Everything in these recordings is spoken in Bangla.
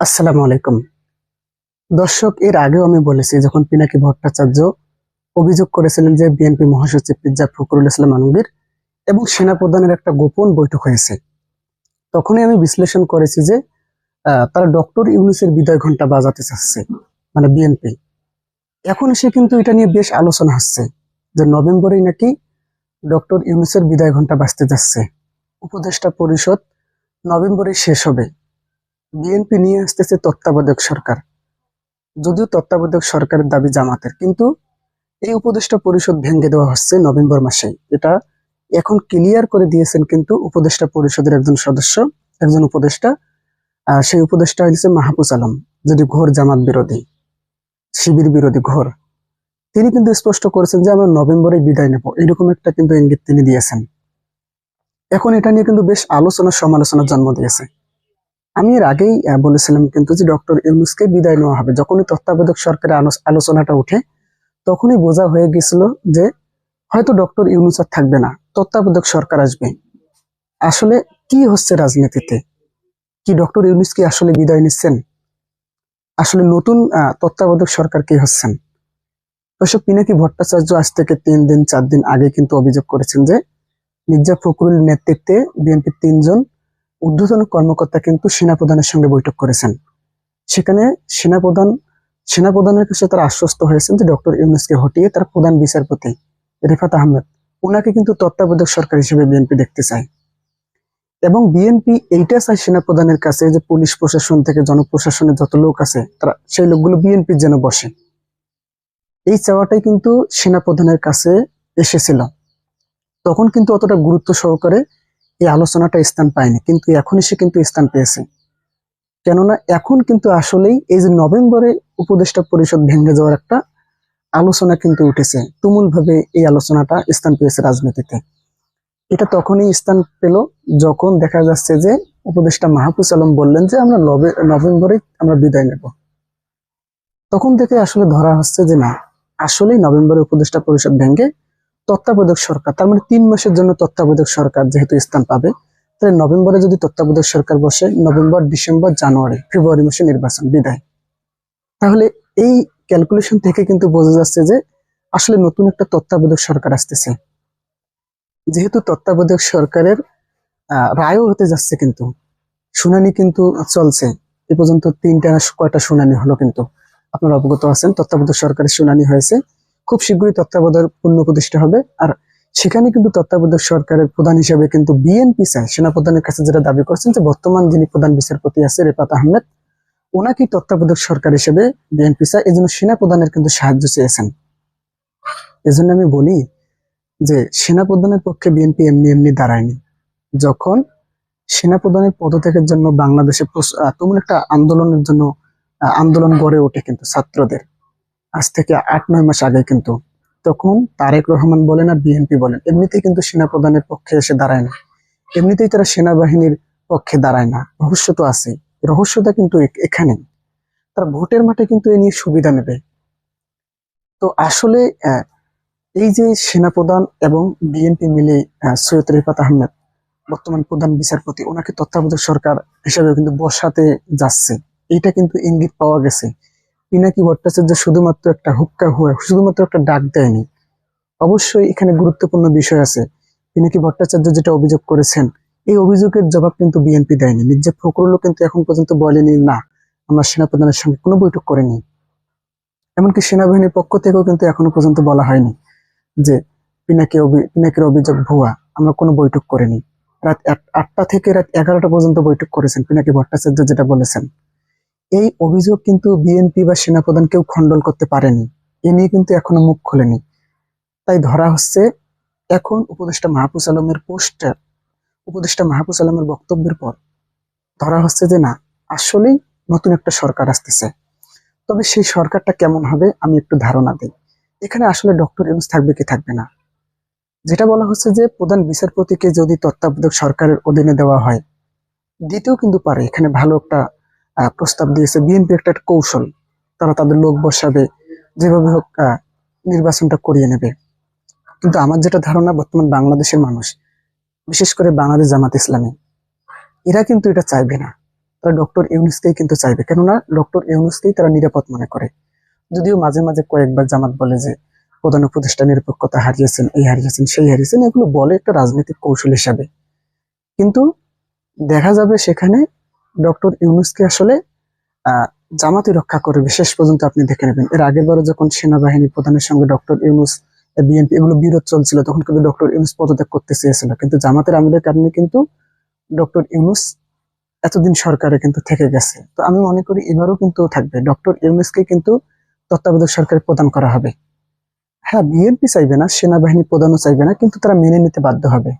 আসসালামু আলাইকুম। দর্শক, এর আগেও আমি বলেছি, যখন পিনাকি ভট্টাচার্য অভিযোগ করেছিলেন যে বিএনপি মহাসচিব পিজ্জা ফখরুল ইসলাম আলমগীর এবং সেনাপ্রধানের একটা গোপন বৈঠক হয়েছে, তখনই আমি বিশ্লেষণ করেছি যে তারা ডক্টর ইউনুসের বিদায় ঘণ্টা বাজাতে চাচ্ছে মানে বিএনপি। এখন সে কিন্তু এটা নিয়ে বেশ আলোচনা হচ্ছে যে নভেম্বরেই নাকি ডক্টর ইউনুসের বিদায় ঘণ্টা বাজতে যাচ্ছে। উপদেষ্টা পরিষদ নভেম্বরে শেষ হবে। বিএনপি নিয়ে আসতেছে তত্ত্বাবধায়ক সরকার। যদিও তত্ত্বাবধায়ক সরকারের দাবি জামাতের কিন্তু এই উপদেষ্টা পরিষদ ভেঙে দেওয়া হচ্ছে নভেম্বর মাসে এটা এখন ক্লিয়ার করে দিয়েছেন কিন্তু উপদেষ্টা পরিষদের একজন সদস্য একজন উপদেষ্টা আহ, সেই উপদেষ্টা হয়েছে মাহফুজ আলম যদি ঘোর জামাত বিরোধী শিবির বিরোধী ঘোর। তিনি কিন্তু স্পষ্ট করেছেন যে আমরা নভেম্বরে বিদায় নেব। এরকম একটা কিন্তু ইঙ্গিত তিনি দিয়েছেন। এখন এটা নিয়ে কিন্তু বেশ আলোচনা সমালোচনার জন্ম দিয়েছে। আমি এর আগেই বলেছিলাম কিন্তু যে ডক্টর ইউনুসকে বিদায় নেওয়া হবে। যখনই তত্ত্বাবধায়ক সরকারের আলোচনাটা উঠে, তখনই বোঝা হয়ে গেছিল যে হয়তো ডক্টর ইউনুস আর থাকবে না। তত্ত্বাবধায়ক সরকার আসবে। আসলে কি হচ্ছে রাজনীতিতে? কি ডক্টর ইউনুস কি আসলে বিদায় নিচ্ছেন? আসলে নতুন তত্ত্বাবধায়ক সরকার কি হচ্ছেন? অবশ্য পিনাকি ভট্টাচার্য আজ থেকে তিন দিন, চার দিন আগে কিন্তু অভিযোগ করেছেন যে মির্জা ফখরুল নেতৃত্বে বিএনপির তিনজন ঊর্ধ্বতন কর্মকর্তা কিন্তু সেনাপ্রধানের সঙ্গে বৈঠক করেছেন। সেখানে সেনাপ্রধান, সেনাপ্রধানের কাছে তারা আশ্বস্ত হয়েছেন যে ডক্টর ইউনুসকে হটিয়ে তার প্রধান বিচারপতি রেফাত আহমেদ ওনাকে কিন্তু তত্ত্বাবধায়ক সরকার হিসেবে বিএনপি দেখতে চায়। এবং বিএনপি এইটা চায় সেনাপ্রধানের কাছে যে পুলিশ প্রশাসন থেকে জনপ্রশাসনের যত লোক আছে, তারা সেই লোকগুলো বিএনপির যেন বসে। এই চাওয়াটাই কিন্তু সেনাপ্রধানের কাছে এসেছিল। তখন কিন্তু অতটা গুরুত্ব সহকারে এই আলোচনাটা স্থান পায়নি, কিন্তু এখন সে কিন্তু স্থান পেয়েছে। কেননা এখন কিন্তু আসলেই এই যে নভেম্বরে উপদেষ্টা পরিষদ ভেঙে যাওয়ার একটা আলোচনা কিন্তু উঠেছে তুমুল ভাবে এই আলোচনাটা স্থান পেয়েছে রাজনীতিতে। এটা তখনই স্থান পেল যখন দেখা যাচ্ছে যে উপদেষ্টা মাহফুজ আলম বললেন যে আমরা নভে- নভেম্বরে আমরা বিদায় নেব। তখন থেকে আসলে ধরা হচ্ছে যে না, আসলেই নভেম্বরে উপদেষ্টা পরিষদ ভেঙে তত্ত্বাবধায়ক সরকার, তার মানে তিন মাসের জন্য তত্ত্বাবধায়ক সরকার যেহেতু স্থান পাবে, তাহলে নভেম্বরে যদি তত্ত্বাবধায়ক সরকার বসে, নভেম্বর, ডিসেম্বর, জানুয়ারি, ফেব্রুয়ারি মাসে নির্বাচন বিদায়। তাহলে এই ক্যালকুলেশন থেকে কিন্তু বোঝা যাচ্ছে যে আসলে নতুন একটা তত্ত্বাবধায়ক সরকার আসতেছে। যেহেতু তত্ত্বাবধায়ক সরকারের রায়ও হতে যাচ্ছে কিন্তু, শুনানি কিন্তু চলছে। এ পর্যন্ত তিনটা কয়টা শুনানি হলো কিন্তু, আপনারা অবগত আছেন, তত্ত্বাবধায়ক সরকারের শুনানি হয়েছে। খুব শীঘ্রই তত্ত্বাবধায়ক পূর্ণ প্রতিষ্ঠা হবে। আর সেখানে কিন্তু তত্ত্বাবধায়ক সরকারের প্রধান হিসেবে কিন্তু বিএনপি চায় সেনাপ্রধানের কাছে যেটা দাবি করছেন যে বর্তমান যিনি প্রধান বিচারপতি আছে রেফাত আহমেদ ওনাকেই তত্ত্বাবধায়ক সরকার হিসেবে বিএনপি চায় এই জন্য সেনাপ্রধানের কিন্তু সাহায্য চেয়েছেন। এজন্য আমি বলি যে সেনাপ্রধানের পক্ষে বিএনপি এমনি এমনি দাঁড়ায়নি। যখন সেনাপ্রধানের পদত্যাগের জন্য বাংলাদেশে তুমুল একটা আন্দোলনের জন্য আন্দোলন গড়ে ওঠে কিন্তু ছাত্রদের। আজ থেকে আট, নয় মাস আগে কিন্তু তখন তারেক রহমান বলেন আর বিএনপি বলেন, এমনিতেই কিন্তু সেনাপ্রধানের পক্ষে এসে দাঁড়ায় না। এমনিতেই তারা সেনাবাহিনীর পক্ষে দাঁড়ায় না। রহস্য তো আছে রহস্যটা কিন্তু এখানে তারা ভোটের মাঠে কিন্তু এ নিয়ে সুবিধা নেবে। তো আসলে এই যে সেনাপ্রধান এবং বিএনপি মিলে সৈয়দ রেফাত আহমেদ বর্তমান প্রধান বিচারপতি, ওনাকে তত্ত্বাবধায়ক সরকার হিসেবে কিন্তু বসাতে যাচ্ছে। এইটা কিন্তু ইঙ্গিত পাওয়া গেছে। পিনাকি ভট্টাচার্য শুধুমাত্র একটা হুক্কা হয়ে, শুধুমাত্র একটা ডাক দেয়নি। অবশ্যই এখানে গুরুত্বপূর্ণ বিষয় আছে। পিনাকি ভট্টাচার্য যেটা অভিযোগ করেছেন, এই অভিযোগের জবাব কিন্তু বিএনপি দেয়নি। মির্জা ফখরুলও কিন্তু এখন পর্যন্ত বলেনি, না, আমরা সেনাপ্রধানের সঙ্গে কোনো বৈঠক করিনি। এমনকি সেনাবাহিনীর পক্ষ থেকেও কিন্তু এখনও পর্যন্ত বলা হয়নি যে পিনাকি পিনাকির অভিযোগ ভুয়া, আমরা কোনো বৈঠক করিনি। রাত আট- আটটা থেকে রাত এগারোটা পর্যন্ত বৈঠক করেছেন পিনাকি ভট্টাচার্য যেটা বলেছেন। এই অভিযোগ কিন্তু বিএনপি বা সেনাপ্রধান কেউ খণ্ডন করতে পারেনি। এ নিয়ে কিন্তু এখনও মুখ খোলেনি। তাই ধরা হচ্ছে এখন উপদেষ্টা মাহফুজ আলমের পোস্টার, উপদেষ্টা মাহফুজ আলমের বক্তব্যের পর ধরা হচ্ছে যে না, আসলেই নতুন একটা সরকার আসতেছে। তবে সেই সরকারটা কেমন হবে আমি একটু ধারণা দিই। এখানে আসলে ডক্টর ইউনুস থাকবে কি থাকবে না? যেটা বলা হচ্ছে যে প্রধান বিচারপতিকে যদি তত্ত্বাবধায়ক সরকারের অধীনে দেওয়া হয় দিতেও কিন্তু পারে। এখানে ভালো একটা প্রস্তাব দিয়েছে বিএনপি একটা কৌশল। তারা তাদের লোক বসাবে, যেভাবে হোক নির্বাচনটা করিয়ে নেবে। কিন্তু আমার যেটা ধারণা, বর্তমান বাংলাদেশের মানুষ, বিশেষ করে বাংলাদেশ জামাত ইসলামী, এরা কিন্তু এটা চাইবে না। তারা ডক্টর ইউনুসকেই কিন্তু চাইবে। কেননা, ডক্টর ইউনুসকেই তারা নিরাপদ মনে করে। যদিও মাঝে মাঝে কয়েকবার জামাত বলে যে, প্রধান উপদেষ্টা নিরপেক্ষতা হারিয়েছেন, এই হারিয়েছেন, সেই হারিয়েছেন, এগুলো বলে একটা রাজনৈতিক কৌশল হিসাবে। কিন্তু দেখা যাবে সেখানে ডক্টর ইউনুসকে আসলে জামাতি রক্ষা করবে। শেষ পর্যন্ত আপনি দেখে নেবেন। এর আগের বারে যখন সেনাবাহিনী প্রধানের সঙ্গে ডক্টর ইউনুস বিএনপি এগুলো বিরোধ চলছিল, তখন কিন্তু ডক্টর ইউনুস পদত্যাগ করতে চেয়েছিল। কিন্তু জামাতের আমলের কারণে কিন্তু ডক্টর ইউনুস এতদিন সরকারে কিন্তু থেকে গেছে। তো আমি মনে করি এবারও কিন্তু থাকবে। ডক্টর ইউনুসকে কিন্তু তত্ত্বাবধায়ক সরকার প্রদান করা হবে। হ্যাঁ বিএনপি চাইবে না, সেনাবাহিনী প্রদানও চাইবে না, কিন্তু তারা মেনে নিতে বাধ্য হবে।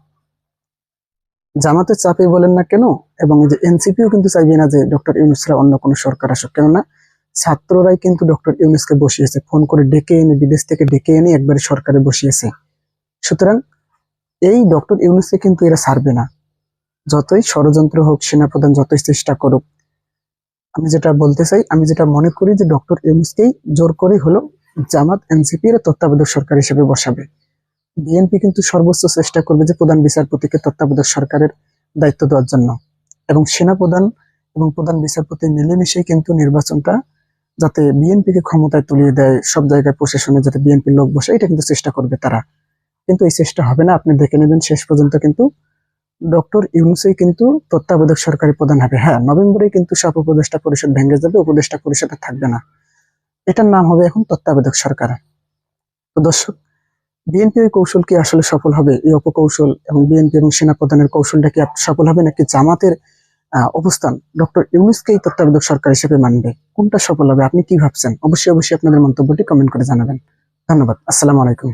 জামাতের চাপে বলেন না কেন? এবং এই যে এনসিপিও কিন্তু চাইবে না যে ডক্টর ইউনুসরা অন্য কোনো সরকার আসুক। কেননা ছাত্ররাই কিন্তু ডক্টর ইউনুসকে বসিয়েছে, ফোন করে ডেকে এনে, বিদেশ থেকে ডেকে এনে একবারে সরকারে বসিয়েছে। সুতরাং এই ডক্টর ইউনুসকে কিন্তু এরা ছাড়বে না। যতই ষড়যন্ত্র হোক, সেনাপ্রধান যতই চেষ্টা করুক, আমি যেটা বলতে চাই, আমি যেটা মনে করি যে ডক্টর ইউনুসকেই জোর করে হলো জামাত এনসিপি এর তত্ত্বাবধায়ক সরকার হিসেবে বসাবে। বিএনপি কিন্তু সর্বোচ্চ চেষ্টা করবে যে প্রধান বিচারপতিকে তত্ত্বাবধায়ক সরকারের দায়িত্ব দেওয়ার জন্য। এবং সেনাপ্রধান এবং প্রধান বিচারপতি মিলেমিশেই কিন্তু নির্বাচনটা যাতে বিএনপিকে ক্ষমতায় তুলিয়ে দেয়, সব জায়গায় প্রশাসনে যাতে বিএনপির লোক বসে, এটা কিন্তু চেষ্টা করবে তারা। কিন্তু এই চেষ্টা হবে না, আপনি দেখে নেবেন শেষ পর্যন্ত কিন্তু ডক্টর ইউনুসই কিন্তু তত্ত্বাবধায়ক সরকারি প্রধান হবে। হ্যাঁ নভেম্বরে কিন্তু সব উপদেষ্টা পরিষদ ভেঙে যাবে, উপদেষ্টা পরিষদ থাকবে না। এটার নাম হবে এখন তত্ত্বাবধায়ক সরকার। দর্শক বিএনপি এর কৌশল কি আসলে সফল হবে? এই অপকৌশল এবং বিএনপি এবং সেনা প্রধানের কৌশলটা কি সফল হবে নাকি জামাতের অবস্থান? ডক্টর ইউনুসকেই তত্ত্বাবধায়ক সরকার হিসেবে মানবে। কোনটা সফল হবে আপনি কি ভাবছেন? অবশ্যই অবশ্যই আপনাদের মন্তব্যটি কমেন্ট করে জানাবেন। ধন্যবাদ। আসসালামু আলাইকুম।